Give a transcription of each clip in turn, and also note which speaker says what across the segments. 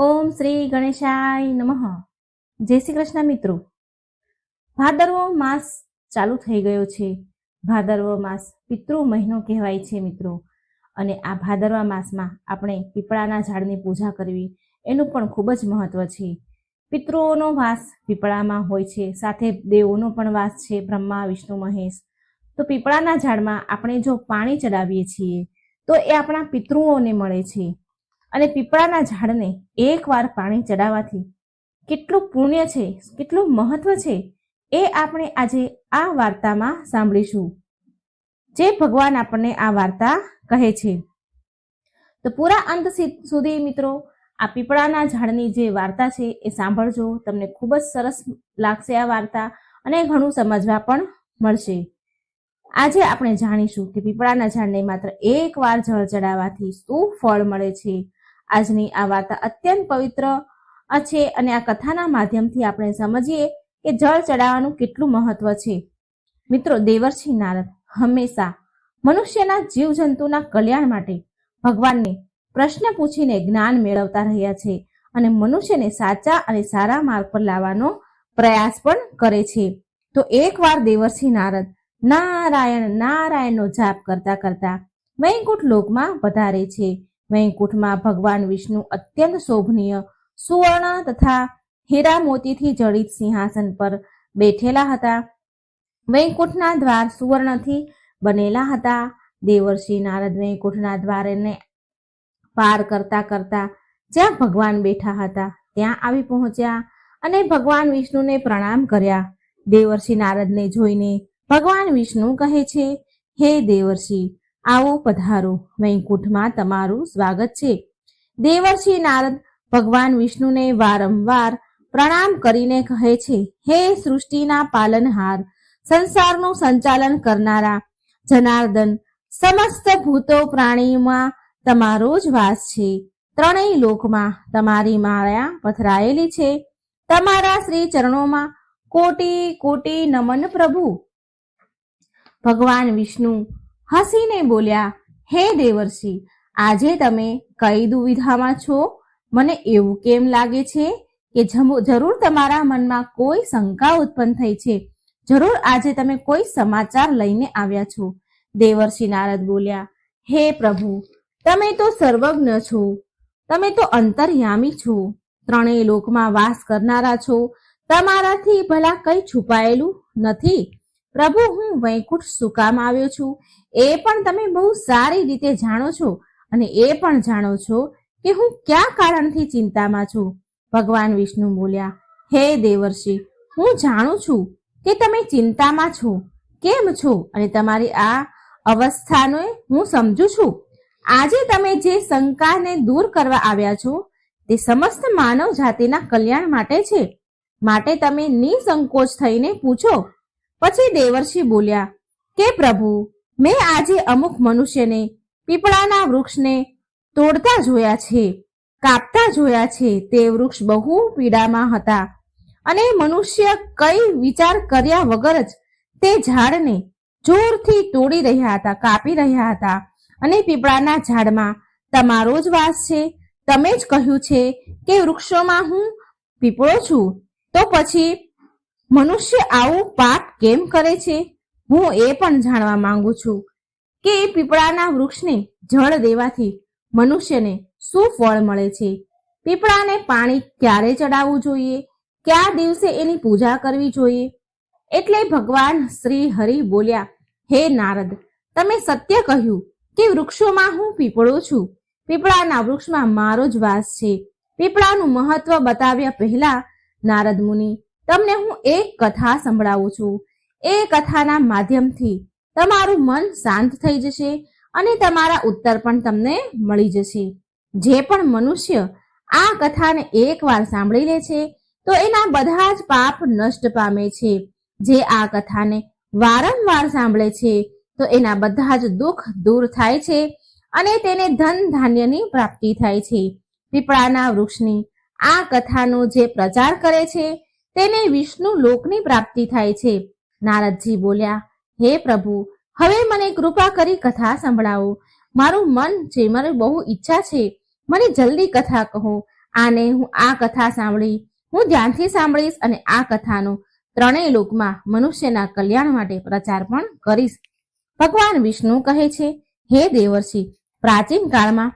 Speaker 1: ઓમ શ્રી ગણેશાય નમઃ. જય શ્રી કૃષ્ણ મિત્રો. ભાદરવો માસ ચાલુ થઈ ગયો છે. ભાદરવો માસ પિતૃ મહિનો કહેવાય છે મિત્રો. અને આ ભાદરવા માસમાં આપણે પીપળાના ઝાડની પૂજા કરવી એનું પણ ખૂબ જ મહત્વ છે. પિતૃઓનો વાસ પીપળામાં હોય છે. સાથે દેવોનો પણ વાસ છે. બ્રહ્મા, વિષ્ણુ, મહેશ. તો પીપળાના ઝાડમાં આપણે જો પાણી ચડાવીએ છીએ તો એ આપણા પિતૃઓને મળે છે. અને પીપળાના ઝાડને એકવાર પાણી ચડાવવાથી કેટલું પુણ્ય છે, કેટલું મહત્વ છે, એ આપણે આજે આ વાર્તામાં સાંભળીશું. જે ભગવાન આપણને આ વાર્તા કહે છે. તો પૂરા અંત સુધી મિત્રો, આ પીપળાના ઝાડની જે વાર્તા છે એ સાંભળજો. તમને ખૂબ જ સરસ લાગશે આ વાર્તા અને ઘણું સમજવા પણ મળશે. આજે આપણે જાણીશું કે પીપળાના ઝાડને માત્ર એક વાર જળ ચડાવવાથી શું ફળ મળે છે? આજની આ વાર્તા અત્યંત પવિત્ર છે અને આ કથાના માધ્યમથી આપણે સમજીએ કે જળ ચડાવવાનું કેટલું મહત્વ છે. મિત્રો, દેવર્ષિ નારદ હંમેશા મનુષ્યના જીવજંતુના કલ્યાણ માટે ભગવાનને પ્રશ્ન પૂછીને જ્ઞાન મેળવતા રહ્યા છે અને મનુષ્યને સાચા અને સારા માર્ગ પર લાવવાનો પ્રયાસ પણ કરે છે. તો એકવાર દેવર્ષિ નારદ નારાયણ, નારાયણનો જાપ કરતા કરતા વૈકુંઠ લોકમાં વધારે છે. વૈકુંઠમાં ભગવાન વિષ્ણુ અત્યંત શોભનીય સુવર્ણ તથા હીરા મોતીથી જડિત સિંહાસન પર બેઠેલા હતા. વૈકુંઠના દ્વાર સુવર્ણથી બનેલા હતા. દેવર્ષિ નારદ વૈકુંઠના દ્વારને પાર કરતા કરતા જ્યાં ભગવાન બેઠા હતા ત્યાં આવી પહોંચ્યા અને ભગવાન વિષ્ણુને પ્રણામ કર્યા. દેવર્ષિ નારદને જોઈને ભગવાન વિષ્ણુ કહે છે, હે દેવર્ષિ આવો પધારો. વૈકુંઠમાં તમારું સ્વાગત છે. દેવર્ષિ નારદ ભગવાન વિષ્ણુને વારંવાર પ્રણામ કરીને કહે છે, હે સૃષ્ટિના પાલનહાર, સંસારનું સંચાલન કરનારા જનાર્દન, સમસ્ત ભૂતો પ્રાણીમાં તમારો જ વાસ છે. ત્રણેય લોકમાં તમારી માયા પથરાયેલી છે. તમારા શ્રી ચરણોમાં કોટી કોટી નમન પ્રભુ. ભગવાન વિષ્ણુ હસીને બોલ્યા, હે દેવર્ષિ, આજે તમે કઈ દુવિધામાં છો? મને એવું કેમ લાગે છે કે જરૂર તમારા મનમાં કોઈ શંકા ઉત્પન્ન થઈ છે? જરૂર આજે તમે કોઈ સમાચાર લઈને આવ્યા છો? દેવર્ષિ નારદ બોલ્યા, હે પ્રભુ, તમે તો સર્વજ્ઞ છો. તમે તો અંતર્યામી છો. ત્રણેય લોકમાં વાસ કરનારા છો. તમારાથી ભલા કઈ છુપાયેલું નથી. પ્રભુ, હું વૈકુંઠ શું કામ આવ્યો છું. એ પણ તમે બહુ સારી રીતે જાણો છો અને એ પણ જાણો છો કે હું કયા કારણથી ચિંતામાં છું. ભગવાન વિષ્ણુ બોલ્યા, હે દેવર્ષિ, હું જાણું છું કે તમે ચિંતામાં છો. કેમ છો? અને તમારી આ અવસ્થાને હું સમજુ છું. આજે તમે જે શંકાને દૂર કરવા આવ્યા છો, તે સમસ્ત માનવ જાતિના કલ્યાણ માટે છે. માટે તમે નિસંકોચ થઈને પૂછો પછી દેવર્ષિ બોલ્યા, કે પ્રભુ, મેં આજે અમુક મનુષ્યને, પીપળાના વૃક્ષને તોડતા જોયા છે, કાપતા જોયા છે. તે વૃક્ષ બહુ પીડામાં હતા અને મનુષ્ય કઈ વિચાર કર્યા વગર જ તે ઝાડને જોરથી તોડી રહ્યા હતા, કાપી રહ્યા હતા અને પીપળાના ઝાડમાં, તમારો જ વાસ છે, તમે જ કહ્યું છે કે વૃક્ષોમાં હું પીપળો છું. તો પછી મનુષ્ય આવું પાપ કેમ કરે છે? હું એ પણ જાણવા માંગુ છું કે પીપળાના વૃક્ષને જળ દેવાથી મનુષ્યને શું ફળ મળે છે? પીપળાને પાણી ક્યારે ચડાવવું જોઈએ? કયા દિવસે એની પૂજા કરવી જોઈએ? એટલે ભગવાન શ્રી હરિ બોલ્યા, હે નારદ, તમે સત્ય કહ્યું કે વૃક્ષોમાં હું પીપળો છું. પીપળાના વૃક્ષમાં મારો જ વાસ છે. પીપળાનું મહત્વ બતાવ્યા પહેલા નારદ મુનિ તમને હું એક કથા સંભળાવું છું. એ કથાના માધ્યમથી તમારું મન શાંત થઈ જશે અને તમારા ઉત્તર પણ તમને મળી જશે. જે પણ મનુષ્ય આ કથાને એકવાર સાંભળી લે છે, તો એના બધા જ પાપ નષ્ટ પામે છે. જે આ કથાને વારંવાર સાંભળે છે, તો એના બધા જ દુઃખ દૂર થાય છે અને તેને ધન ધાન્યની પ્રાપ્તિ થાય છે. પીપળાના વૃક્ષની આ કથાનો જે પ્રચાર કરે છે તેને વિષ્ણુ લોકની પ્રાપ્તિ થાય છે. નારદજી બોલ્યા, હે પ્રભુ, હવે મને કૃપા કરી કથા સંભળાવો. મારું મન છે મારી બહુ ઈચ્છા છે, મને જલ્દી કથા કહો. આને હું આ કથા સાંભળી, હું ધ્યાનથી સાંભળીશ અને આ કથાનો ત્રણેય લોકમાં મનુષ્યના કલ્યાણ માટે પ્રચાર પણ કરીશ. ભગવાન વિષ્ણુ કહે છે, હે દેવર્ષિ, પ્રાચીન કાળમાં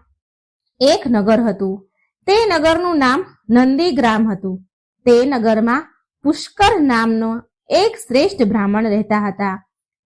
Speaker 1: એક નગર હતું. તે નગરનું નામ નંદીગ્રામ હતું. તે નગરમાં પુષ્કર નામનો એક શ્રેષ્ઠ બ્રાહ્મણ રહેતા હતા.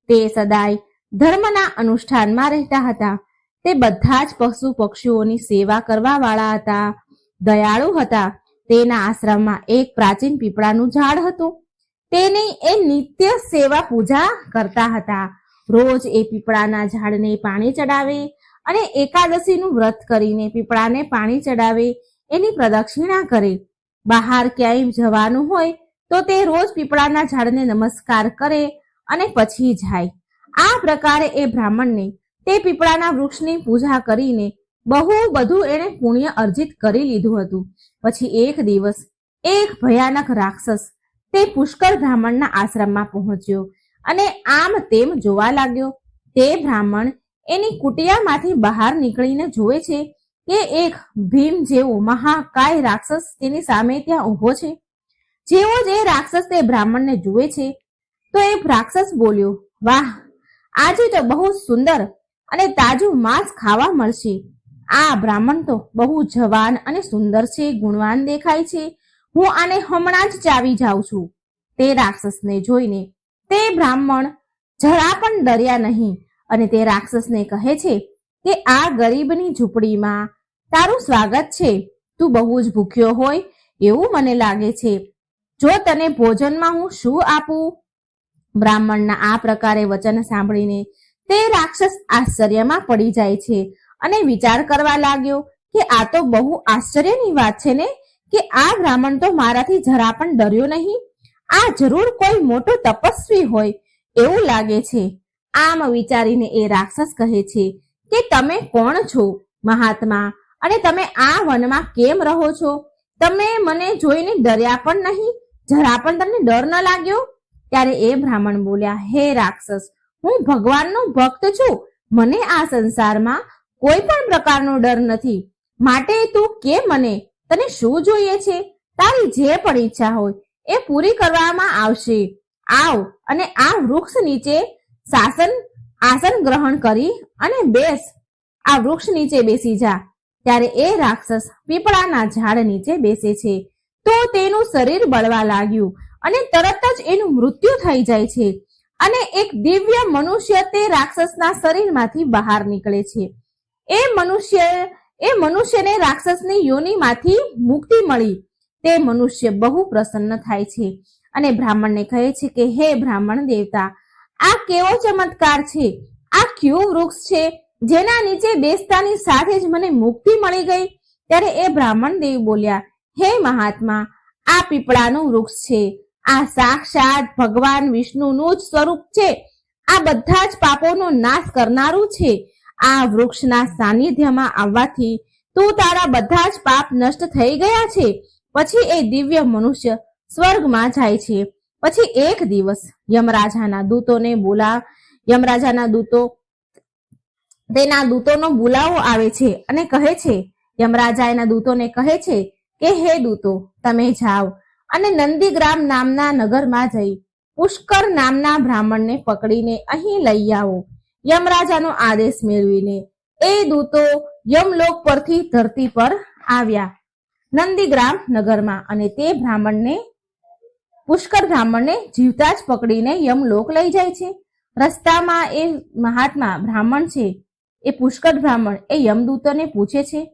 Speaker 1: તે સદાય ધર્મના અનુષ્ઠાનમાં રહેતા હતા. તે બધા જ પશુ પક્ષીઓની સેવા કરવા વાળા હતા. દયાળુ હતા. તેના આશ્રમમાં એક પ્રાચીન પીપળાનું ઝાડ હતું. તેની એ નિત્ય સેવા પૂજા કરતા હતા. રોજ એ પીપળાના ઝાડને પાણી ચડાવે અને એકાદશીનું વ્રત કરીને પીપળાને પાણી ચડાવે એની પ્રદક્ષિણા કરે. બહાર ક્યાંય જવાનું હોય તો તે રોજ પીપળાના ઝાડને નમસ્કાર કરે અને પછી જાય. આ પ્રકારે એ બ્રાહ્મણને તે પીપળાના વૃક્ષની પૂજા કરીને બહુ બધું એણે પુણ્ય અર્જિત કરી લીધું હતું. પછી એક દિવસ એક ભયાનક રાક્ષસ તે પુષ્કળ બ્રાહ્મણના આશ્રમમાં પહોંચ્યો અને આમ તેમ જોવા લાગ્યો, તે બ્રાહ્મણ એની કુટિયામાંથી બહાર નીકળીને જોવે છે કે એક ભીમ જેવો મહાકાય રાક્ષસ તેની સામે ત્યાં ઊભો છે જેવો જ એ રાક્ષસ તે બ્રાહ્મણને જુએ છે, તો એ રાક્ષસ બોલ્યો, વાહ, આજે તો બહુ સુંદર અને તાજું માંસ ખાવા મળશે. આ બ્રાહ્મણ તો બહુ જવાન અને સુંદર છે, ગુણવાન દેખાય છે. હું આને હમણાં જ ચાવી જાઉં છું. તે રાક્ષસને જોઈને તે બ્રાહ્મણ જરા પણ ડર્યા નહીં અને તે રાક્ષસને કહે છે કે, આ ગરીબની ઝૂંપડીમાં તારું સ્વાગત છે. તું બહુ જ ભૂખ્યો હોય એવું મને લાગે છે. જો તને ભોજનમાં હું શું આપું? બ્રાહ્મણના આ પ્રકારે વચન સાંભળીને તે રાક્ષસ આશ્ચર્યમાં પડી જાય છે અને વિચાર કરવા લાગ્યો કે આ તો બહુ આશ્ચર્યની વાત છે ને, કે આ બ્રાહ્મણ તો મારાથી જરા પણ ડર્યો નહીં. આ જરૂર કોઈ મોટો તપસ્વી હોય એવું લાગે છે. આમ વિચારીને એ રાક્ષસ કહે છે કે તમે કોણ છો મહાત્મા? અને તમે આ વનમાં કેમ રહો છો? તમે મને જોઈને ડર્યા પણ નહીં જરા પણ તમને ડર ન લાગ્યો, ત્યારે એ બ્રાહ્મણ બોલ્યા, હે રાક્ષસ, હું ભગવાનનો ભક્ત છું. મને આ સંસારમાં કોઈ પણ પ્રકારનો ડર નથી. માટે તું કે મને? તને શું જોઈએ છે? તારી જે પણ ઈચ્છા હોય, એ પૂરી કરવામાં આવશે. આવ અને આ વૃક્ષ નીચે શાસન, આસન ગ્રહણ કરી અને બેસ. આ વૃક્ષ નીચે બેસી જા. ત્યારે એ રાક્ષસ પીપળાના ઝાડ નીચે બેસે છે. તો તેનું શરીર બળવા લાગ્યું અને તરત જ એનું મૃત્યુ થઈ જાય છે અને એક દિવ્ય મનુષ્ય તે રાક્ષસના શરીરમાંથી બહાર નીકળે છે. એ મનુષ્ય, એ મનુષ્યને રાક્ષસની યોનિમાંથી મુક્તિ મળી. તે મનુષ્ય બહુ પ્રસન્ન થાય છે અને બ્રાહ્મણને કહે છે કે, હે બ્રાહ્મણ દેવતા, આ કેવો ચમત્કાર છે? આ કયું વૃક્ષ છે જેના નીચે બેસતાની સાથે જ મને મુક્તિ મળી ગઈ? ત્યારે એ બ્રાહ્મણ દેવ બોલ્યા હે મહાત્મા, આ પીપળાનું વૃક્ષ છે. આ સાક્ષાત ભગવાન વિષ્ણુનું જ સ્વરૂપ છે. આ બધા જ પાપોનો નાશ કરનારું છે. આ વૃક્ષના સાનિધ્યમાં આવવાથી તું તારા બધા જ પાપ નષ્ટ થઈ ગયા છે. પછી એ દિવ્ય મનુષ્ય સ્વર્ગમાં જાય છે. પછી એક દિવસ યમરાજાના દૂતોને બોલા, યમરાજાના દૂતો, તેના દૂતોનો બોલાવો આવે છે અને કહે છે, યમરાજા એના દૂતોને કહે છે કે હે દૂતો, તમે જાઓ. અને નંદીગ્રામ નામના નગરમાં જઈ પુષ્કર નામના બ્રાહ્મણને પકડીને અહીં લઈ આવો. યમરાજાનો આદેશ મેળવીને એ દૂતો યમલોક પરથી ધરતી પર આવ્યા. નંદીગ્રામ નગરમાં અને તે બ્રાહ્મણને, પુષ્કર બ્રાહ્મણને જીવતા જ પકડીને યમલોક લઈ જાય છે. રસ્તામાં એ મહાત્મા બ્રાહ્મણ છે. એ પુષ્કર બ્રાહ્મણ એ યમદૂતોને પૂછે છે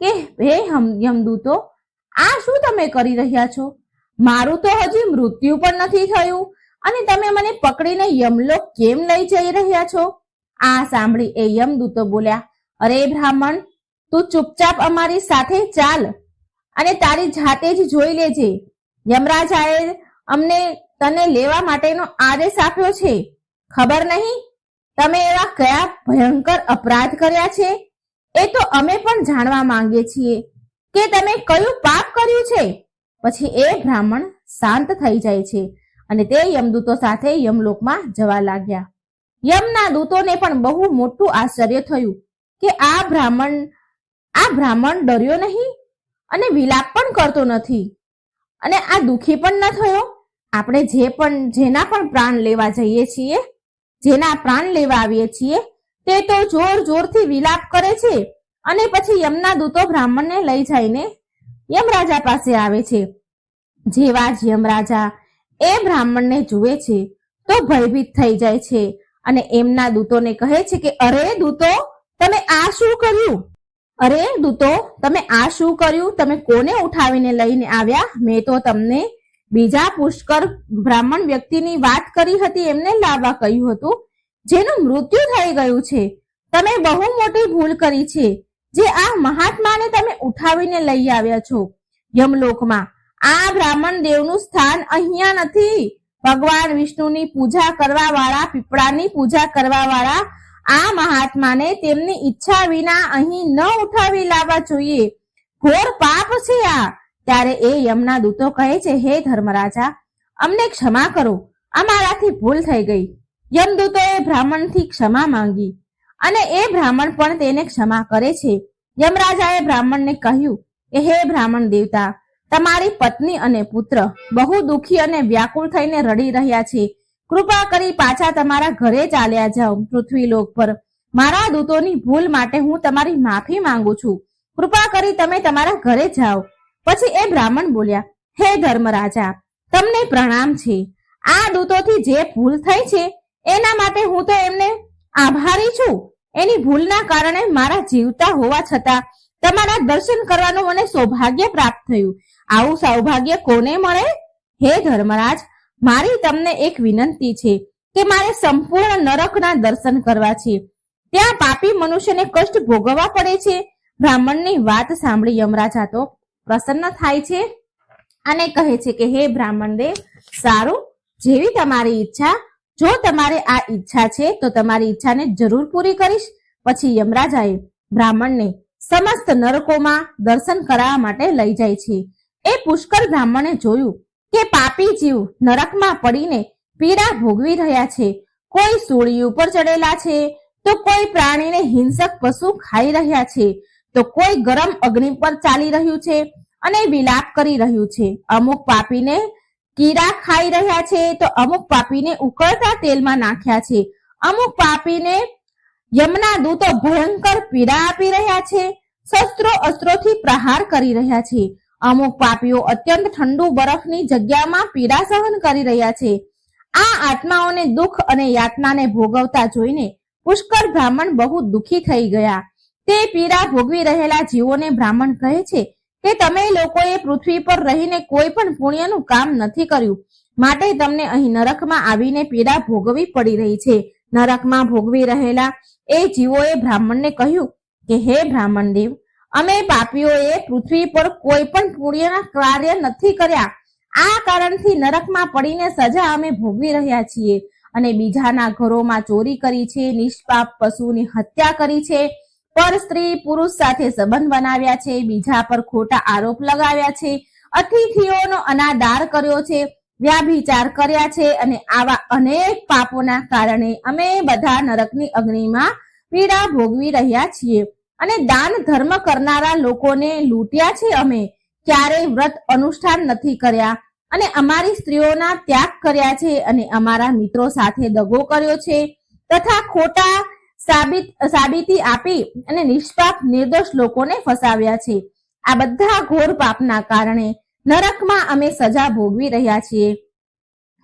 Speaker 1: કે, હે યમદૂતો આ શું તમે કરી રહ્યા છો? મારું તો હજી મૃત્યુ પણ નથી થયું. અને તમે મને પકડીને યમલોક કેમ લઈ જઈ રહ્યા છો? આ સાંભળી એ યમદૂતો બોલ્યા, અરે બ્રાહ્મણ, તું ચૂપચાપ અમારી સાથે ચાલ અને તારી જાતે જ જોઈ લેજે. યમરાજાએ અમને તને લેવા માટેનો આદેશ આપ્યો છે. ખબર નહીં? તમે એવા કયા ભયંકર અપરાધ કર્યા છે? એ તો અમે પણ જાણવા માંગીએ છીએ. કે તમે કયું પાપ કર્યું છે? પછી એ બ્રાહ્મણ શાંત થઈ જાય છે અને તે યમદૂતો સાથે યમલોકમાં જવા લાગ્યા. યમના દૂતોને પણ બહુ મોટું આશ્ચર્ય થયું કે આ બ્રાહ્મણ આ બ્રાહ્મણ ડર્યો નહીં અને વિલાપ પણ કરતો નથી. અને આ દુખી પણ ન થયો? આપણે જે પણ, જેના પણ પ્રાણ લેવા જઈએ છીએ, જેના પ્રાણ લેવા આવીએ છીએ, તે તો જોર જોરથી વિલાપ કરે છે. અને પછી યમના દૂતો બ્રાહ્મણને લઈ જઈને યમરાજા પાસે આવે છે. જેવા જ યમરાજા એ બ્રાહ્મણને જુએ છે, તો ભયભીત થઈ જાય છે અને એમના દૂતોને કહે છે કે, અરે દૂતો, તમે આ શું કર્યું? અરે દૂતો, તમે આ શું કર્યું? તમે કોને ઉઠાવીને લઈને આવ્યા? મેં તો તમને બીજા પુષ્કર બ્રાહ્મણ વ્યક્તિની વાત કરી હતી, એમને લાવવા કહ્યું હતું, જેનું મૃત્યુ થઈ ગયું છે. તમે બહુ મોટી ભૂલ કરી છે. જે આ મહાત્માને તમે ઉઠાવીને લઈ આવ્યા છો. યમલોકમાં આ બ્રાહ્મણ દેવનું સ્થાન અહીંયા નથી. ભગવાન વિષ્ણુની પૂજા કરવા વાળા પીપળાની પૂજા કરવા વાળા આ મહાત્માને તેમની ઈચ્છા વિના અહીં ન ઉઠાવી લાવવા જોઈએ. ઘોર પાપ છે આ. ત્યારે એ યમના દૂતો કહે છે, હે ધર્મરાજા, અમને ક્ષમા કરો. અમારાથી ભૂલ થઈ ગઈ. યમદૂતોએ બ્રાહ્મણથી ક્ષમા માંગી. અને એ બ્રાહ્મણ પણ તેને ક્ષમા કરે છે. યમરાજાએ બ્રાહ્મણને કહ્યું કે હે બ્રાહ્મણ દેવતા, તમારી પત્ની અને પુત્ર બહુ દુખી અને વ્યાકુળ થઈને રડી રહ્યા છે. કૃપા કરી પાછા તમારા ઘરે ચાલ્યા જાઓ પૃથ્વીલોક પર. મારા દૂતોની ભૂલ માટે હું તમારી માફી માંગુ છું. કૃપા કરી તમે તમારા ઘરે જાઓ. પછી એ બ્રાહ્મણ બોલ્યા, હે ધર્મરાજા, તમને પ્રણામ છે. આ દૂતોથી જે ભૂલ થઈ છે, એના માટે હું તો એમને આભારી છું. એની ભૂલના કારણે મારા જીવતા હોવા છતાં તમારા દર્શન કરવાનું મને સૌભાગ્ય પ્રાપ્ત થયું. આવું સૌભાગ્ય કોને મળે? હે ધર્મરાજ, મારી તમને એક વિનંતી છે કે મારે સંપૂર્ણ નરકના દર્શન કરવા છે. ત્યાં પાપી મનુષ્યને કષ્ટ ભોગવવા પડે છે. બ્રાહ્મણની વાત સાંભળી યમરાજા તો પ્રસન્ન થાય છે અને કહે છે કે, હે બ્રાહ્મણ દેવ સારું, જેવી તમારી ઈચ્છા જો તમારે આ ઈચ્છા છે, તો તમારી ઈચ્છાને જરૂર પૂરી કરીશ. પછી યમરાજાએ બ્રાહ્મણને સમસ્ત નરકોમાં દર્શન કરાવવા માટે લઈ જાય છે. એ પુષ્કર બ્રાહ્મણે જોયું કે પાપી જીવ નરકમાં પડીને પીડા ભોગવી રહ્યા છે. કોઈ સૂળી ઉપર ચડેલા છે, તો કોઈ પ્રાણીને હિંસક પશુ ખાઈ રહ્યા છે, તો કોઈ ગરમ અગ્નિ પર ચાલી રહ્યું છે અને વિલાપ કરી રહ્યું છે. અમુક પાપીને કીડા ખાઈ રહ્યા છે તો અમુક પાપીને ઉકળતા તેલમાં નાખ્યા છે. અમુક પાપીને યમના દૂતો ભયંકર પીડા આપી રહ્યા છે, શસ્ત્રો અસ્ત્રોથી પ્રહાર કરી રહ્યા છે. અમુક પાપીઓ અત્યંત ઠંડુ બરફની જગ્યામાં પીડા સહન કરી રહ્યા છે. આ આત્માઓને દુઃખ અને યાતનાને ભોગવતા જોઈને પુષ્કર બ્રાહ્મણ બહુ દુઃખી થઈ ગયા. તે પીડા ભોગવી રહેલા જીવોને બ્રાહ્મણ કહે છે કે તમે લોકોએ પૃથ્વી પર રહીને કોઈ પણ પુણ્યનું કામ નથી કર્યું. માટે તમને અહીં નરકમાં આવીને પીડા ભોગવી પડી રહી છે. નરકમાં ભોગવી રહેલા એ જીવોએ બ્રાહ્મણને કહ્યું કે, હે બ્રાહ્મણ દેવ, અમે પાપીઓએ પૃથ્વી પર કોઈ પણ પુણ્યના કાર્ય નથી કર્યા. આ કારણથી નરકમાં પડીને સજા અમે ભોગવી રહ્યા છીએ. અને બીજાના ઘરોમાં ચોરી કરી છે, નિષ્પાપ પશુની હત્યા કરી છે. પર સ્ત્રી પુરુષ સાથે સંબંધ બનાવ્યા છે, બીજા પર ખોટા આરોપ લગાવ્યા છે, અતિથિઓનો અનાદાર કર્યો છે, વ્યાભિચાર કર્યા છે અને આવા અનેક પાપોના કારણે અમે બધા નરકની અગ્નિમાં પીડા ભોગવી રહ્યા છીએ અને દાન ધર્મ કરનારા લોકોને લૂંટ્યા છે અમે. ક્યારેય વ્રત અનુષ્ઠાન નથી કર્યા અને અમારી સ્ત્રીઓના ત્યાગ કર્યા છે અને અમારા મિત્રો સાથે દગો કર્યો છે તથા ખોટા સાબિત, સાબિતી આપી અને નિષ્પાપ, નિર્દોષ લોકોને ફસાવ્યા છે. આ બધા ઘોર પાપના કારણે નરકમાં અમે સજા ભોગવી રહ્યા છીએ.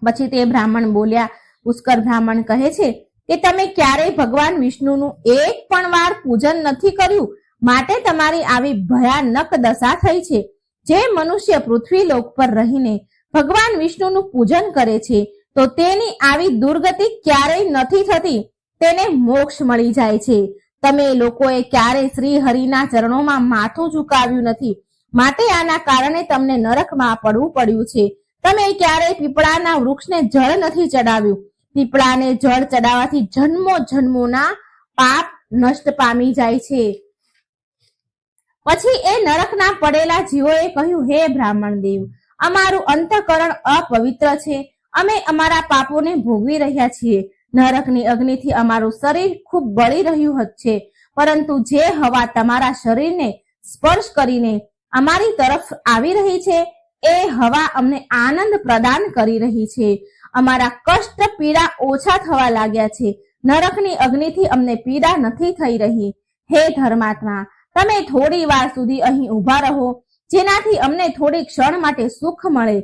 Speaker 1: પછી તે બ્રાહ્મણ બોલ્યા, પુષ્કર બ્રાહ્મણ કહે છે કે તમે ક્યારેય ભગવાન વિષ્ણુનું એક પણ વાર પૂજન નથી કર્યું. માટે તમારી આવી ભયાનક દશા થઈ છે. જે મનુષ્ય પૃથ્વી લોક પર રહીને ભગવાન વિષ્ણુનું પૂજન કરે છે, તો તેની આવી દુર્ગતિ ક્યારેય નથી થતી. તેને મોક્ષ મળી જાય છે. તમે લોકોએ ક્યારેય શ્રી હરિના ચરણોમાં માથું ઝુકાવ્યું નથી. માટે આના કારણે તમને નરકમાં પડવું પડ્યું છે. તમે ક્યારેય પીપળાના વૃક્ષને જળ નથી ચડાવ્યું. પીપળાને જળ ચડાવવાથી જન્મો જન્મોના પાપ નષ્ટ પામી જાય છે. પછી એ નરકના પડેલા જીવોએ કહ્યું, હે બ્રાહ્મણ દેવ, અમારું અંતઃકરણ અપવિત્ર છે. અમે અમારા પાપોને ભોગવી રહ્યા છીએ. નરકની અગ્નિથી અમારું શરીર ખૂબ બળી રહ્યું છે. પરંતુ જે હવા તમારા શરીરને સ્પર્શ કરીને અમારી તરફ આવી રહી છે, એ હવા અમને આનંદ પ્રદાન કરી રહી છે. અમારા કષ્ટ પીડા ઓછા થવા લાગ્યા છે. નરકની અગ્નિથી અમને પીડા નથી થઈ રહી. હે ધર્માત્મા, તમે થોડી વાર સુધી અહીં ઊભા રહો, જેનાથી અમને થોડી ક્ષણ માટે સુખ મળે.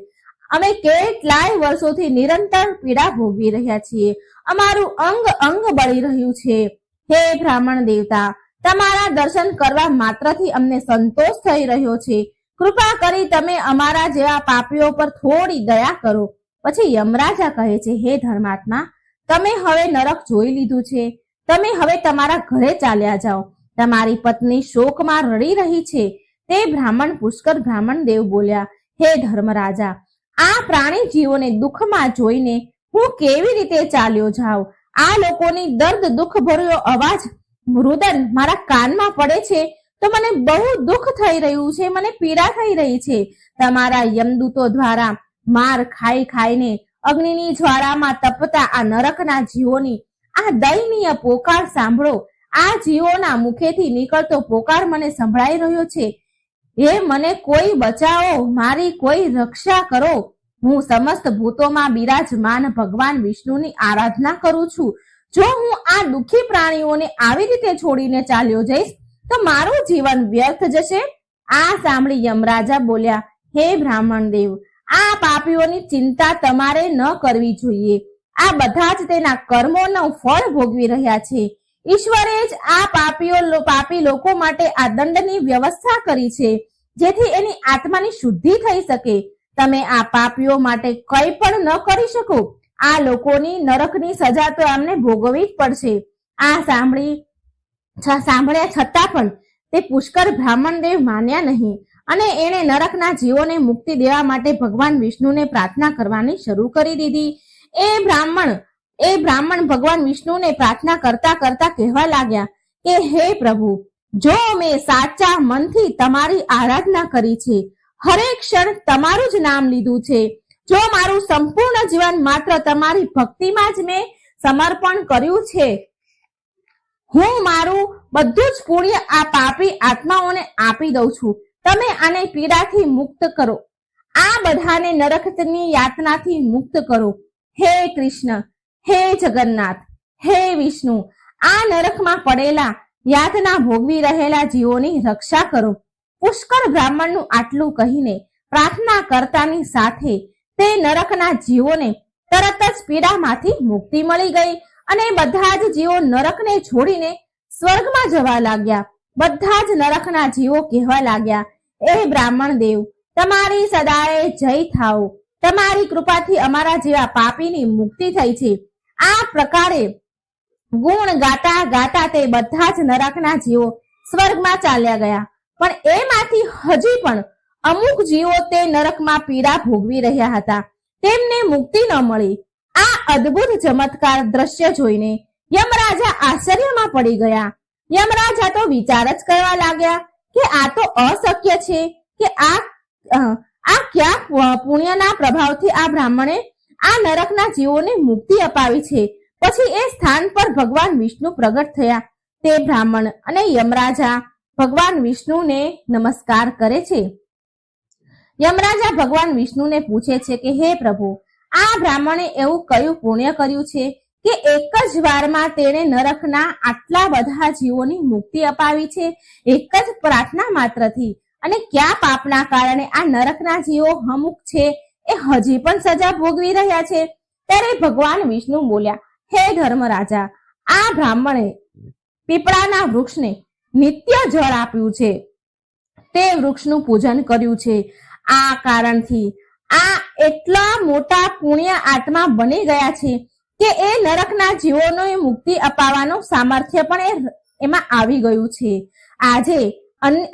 Speaker 1: અમે કેટલાય વર્ષોથી નિરંતર પીડા ભોગવી રહ્યા છીએ. અમારું અંગ અંગ બળી રહ્યું છે. હે બ્રાહ્મણ દેવતા, તમારા દર્શન કરવા માત્રથી અમને સંતોષ થઈ રહ્યો છે. કૃપા કરી તમે અમારા જેવા પાપીઓ પર થોડી દયા કરો. પછી યમરાજા કહે છે, હે ધર્માત્મા, તમે હવે નરક જોઈ લીધું છે. તમે હવે તમારા ઘરે ચાલ્યા જાઓ. તમારી પત્ની શોકમાં રડી રહી છે. તે બ્રાહ્મણ પુષ્કર બ્રાહ્મણ દેવ બોલ્યા, હે ધર્મરાજા આ પ્રાણી જીવોને દુઃખમાં જોઈને હું કેવી રીતે ચાલ્યો જાઉં? આ લોકોની દર્દ દુઃખ ભર્યો અવાજ મૃદન મારા કાનમાં પડે છે તો મને બહુ દુઃખ થઈ રહ્યું છે, મને પીડા થઈ રહી છે. તમારા યમદૂતો દ્વારા માર ખાઈ ખાઈને અગ્નિની જ્વાળામાં તપતા આ નરકના જીવોની આ દયનીય પોકાર સાંભળો. આ જીવોના મુખેથી નીકળતો પોકાર મને સંભળાઈ રહ્યો છે. હે, મને કોઈ બચાવો, મારી કોઈ રક્ષા કરો. હું સમસ્ત ભૂતોમાં બિરાજમાન ભગવાન વિષ્ણુની આરાધના કરું છું. જો હું આ દુઃખી પ્રાણીઓને આવી રીતે છોડીને ચાલ્યો જઈશ, તો મારું જીવન વ્યર્થ જશે. આ સાંભળી યમરાજા બોલ્યા, હે બ્રાહ્મણ દેવ, આ પાપીઓની ચિંતા તમારે ન કરવી જોઈએ. આ બધા જ તેના કર્મોનો ફળ ભોગવી રહ્યા છે. ઈશ્વરે જ આ પાપીઓ પાપી લોકો માટે આ દંડની વ્યવસ્થા કરી છે, જેથી એની આત્માની શુદ્ધિ થઈ શકે. તમે આ પાપીઓ માટે કંઈ પણ ન કરી શકો. આ લોકોની નરકની સજા તો એમને ભોગવવી જ પડશે. આ સાંભળી સાંભળ્યા છતાં પણ તે પુષ્કર બ્રાહ્મણ દેવ માન્યા નહીં અને એણે નરકના જીવોને મુક્તિ દેવા માટે ભગવાન વિષ્ણુને પ્રાર્થના કરવાની શરૂ કરી દીધી. એ બ્રાહ્મણ એ બ્રાહ્મણ ભગવાન વિષ્ણુને પ્રાર્થના કરતા કરતા કહેવા લાગ્યા કે, હે પ્રભુ, જો મેં સાચા મનથી તમારી આરાધના કરી છે હરેક ક્ષણ તમારું જ નામ લીધું છે. જો મારું સંપૂર્ણ જીવન માત્ર તમારી ભક્તિમાં જ મેં સમર્પણ કર્યું છે, હું મારું બધું જ પુણ્ય આ પાપી આત્માઓને આપી દઉં છું. તમે આને પીડાથી મુક્ત કરો. આ બધાને નરકની યાતનાથી મુક્ત કરો. હે કૃષ્ણ હે જગન્નાથ, હે વિષ્ણુ, આ નરકમાં પડેલા યાતના ભોગવી રહેલા જીવોની રક્ષા કરો. પુષ્કળ બ્રાહ્મણનું આટલું કહીને પ્રાર્થના કરતાની સાથે તે નરકના જીવોને તરત જ પીડામાંથી મુક્તિ મળી ગઈ અને બધા જ જીવો નરકને છોડીને સ્વર્ગમાં જવા લાગ્યા. બધા જ નરકના જીવો કહેવા લાગ્યા, એ બ્રાહ્મણ દેવ, તમારી સદાએ જય થાઓ. તમારી કૃપાથી અમારા જેવા પાપીની મુક્તિ થઈ છે. આ પ્રકારે ગુણ ગાતા ગાતા તે બધા જ નરકના જીવો સ્વર્ગમાં ચાલ્યા ગયા. પણ એમાંથી હજી પણ અમુક જીવો તે નરકમાં પીડા ભોગવી રહ્યા હતા. તેમને મુક્તિ ન મળી. આ અદ્ભુત ચમત્કાર દ્રશ્ય જોઈને યમરાજા આશ્ચર્યમાં પડી ગયા. યમરાજા તો વિચાર જ કરવા લાગ્યા કે આ તો અશક્ય છે કે આ આ ક્યાં પુણ્યના પ્રભાવથી આ બ્રાહ્મણે આ નરકના જીવોને મુક્તિ અપાવી છે. પછી એ સ્થાન પર ભગવાન વિષ્ણુ પ્રગટ થયા. તે બ્રાહ્મણ અને યમરાજા ભગવાન વિષ્ણુને નમસ્કાર કરે છે. યમરાજા ભગવાન વિષ્ણુને પૂછે છે કે, હે પ્રભુ, આ બ્રાહ્મણે એવું કયું પુણ્ય કર્યું છે કે એક જ વારમાં તેણે નરકના આટલા બધા જીવોની મુક્તિ અપાવી છે? એક જ પ્રાર્થના માત્રથી? અને કયા પાપના કારણે આ નરકના જીવો હમુક છે? એ હજી પણ સજા ભોગવી રહ્યા છે. ત્યારે ભગવાન વિષ્ણુ બોલ્યા, હે ધર્મરાજા, આ બ્રાહ્મણે પીપળાના વૃક્ષને નિત્ય જળ આપ્યું છે. તે વૃક્ષનું પૂજન કર્યું છે. આ કારણથી આ એટલા મોટા પુણ્ય આત્મા બની ગયા છે કે એ નરકના જીવોને મુક્તિ અપાવવાનું સામર્થ્ય પણ એમાં આવી ગયું છે. આજે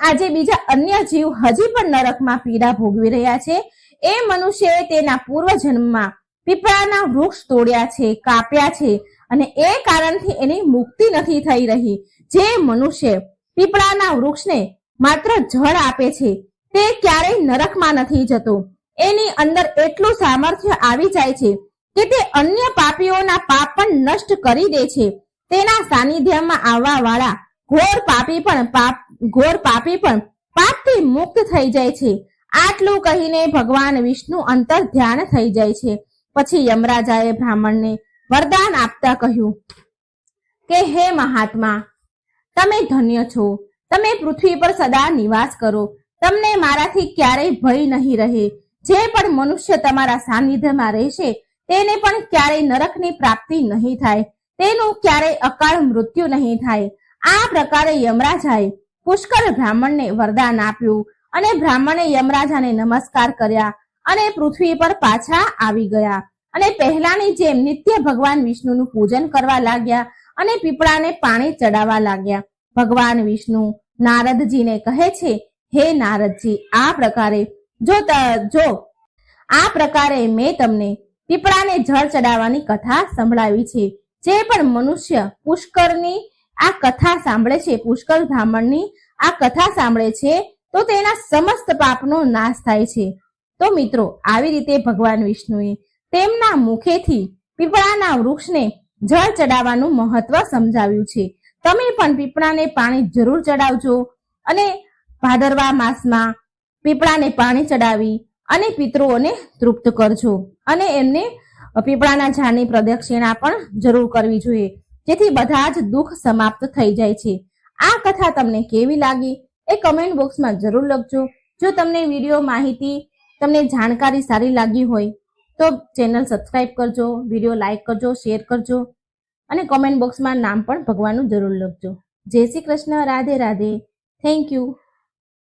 Speaker 1: આજે બીજા અન્ય જીવ હજી પણ નરકમાં પીડા ભોગવી રહ્યા છે. એ મનુષ્યએ તેના પૂર્વજન્મમાં પીપળાના વૃક્ષ તોડ્યા છે, કાપ્યા છે અને એ કારણથી એની મુક્તિ નથી થઈ રહી. જે મનુષ્ય પીપળાના વૃક્ષને માત્ર જળ આપે છે, તે ક્યારેય નરકમાં નથી જતો. એની અંદર એટલું સામર્થ્ય આવી જાય છે કે તે અન્ય પાપીઓના પાપ પણ નષ્ટ કરી દે છે. તેના સાનિધ્યમાં આવવા વાળા ઘોર પાપી પણ પાપ, ઘોર પાપી પણ પાપથી મુક્ત થઈ જાય છે. આટલું કહીને ભગવાન વિષ્ણુ અંતર ધ્યાન થઈ જાય છે. પછી યમરાજાએ બ્રાહ્મણને વરદાન આપતા કહ્યું, કે હે મહાત્મા, તમે ધન્ય છો. તમે પૃથ્વી પર સદા નિવાસ કરો. તમને મારાથી ક્યારેય ભય નહીં રહે. જે પણ મનુષ્ય તમારા સાનિધ્યમાં રહેશે, તેને પણ ક્યારેય નરકની પ્રાપ્તિ નહીં થાય. તેનું ક્યારેય અકાળ મૃત્યુ નહીં થાય. આ પ્રકારે યમરાજાએ પુષ્કળ બ્રાહ્મણને વરદાન આપ્યું. અને બ્રાહ્મણે યમરાજાને નમસ્કાર કર્યા અને પૃથ્વી પર પાછા આવી ગયા. અને પહેલાની જેમ નિત્ય ભગવાન વિષ્ણુનું પૂજન કરવા લાગ્યા અને પીપળાને પાણી ચડાવવા લાગ્યા. ભગવાન વિષ્ણુ નારદજીને કહે છે, હે નારદજી, આ પ્રકારે જો જો આ પ્રકારે મેં તમને પીપળાને જળ ચડાવવાની કથા સંભળાવી છે, જે પણ મનુષ્ય પુષ્કરની આ કથા સાંભળે છે પુષ્કર બ્રાહ્મણની આ કથા સાંભળે છે તો તેના સમસ્ત પાપનો નાશ થાય છે. તો મિત્રો, આવી રીતે ભગવાન વિષ્ણુએ તેમના મુખેથી પીપળાના વૃક્ષને જળ ચડાવવાનું મહત્વ સમજાવ્યું છે. તમે પણ પીપળાને પાણી જરૂર ચડાવજો અને ભાદરવા માસમાં પીપળાને પાણી ચડાવી અને પિતૃઓને તૃપ્ત કરજો અને એમને પીપળાના ઝાડની પ્રદક્ષિણા પણ જરૂર કરવી જોઈએ. જેથી બધા જ દુઃખ સમાપ્ત થઈ જાય છે. આ કથા તમને કેવી લાગી? એ કમેન્ટ બોક્સમાં જરૂર લખજો. જો તમને વીડિયો માહિતી, તમને જાણકારી સારી લાગી હોય, તો ચેનલ સબસ્ક્રાઇબ કરજો વીડિયો લાઇક કરજો શેર કરજો, અને કોમેન્ટ બોક્સમાં નામ પણ ભગવાનનું જરૂર લખજો. જય શ્રી કૃષ્ણ, રાધે રાધે. Thank you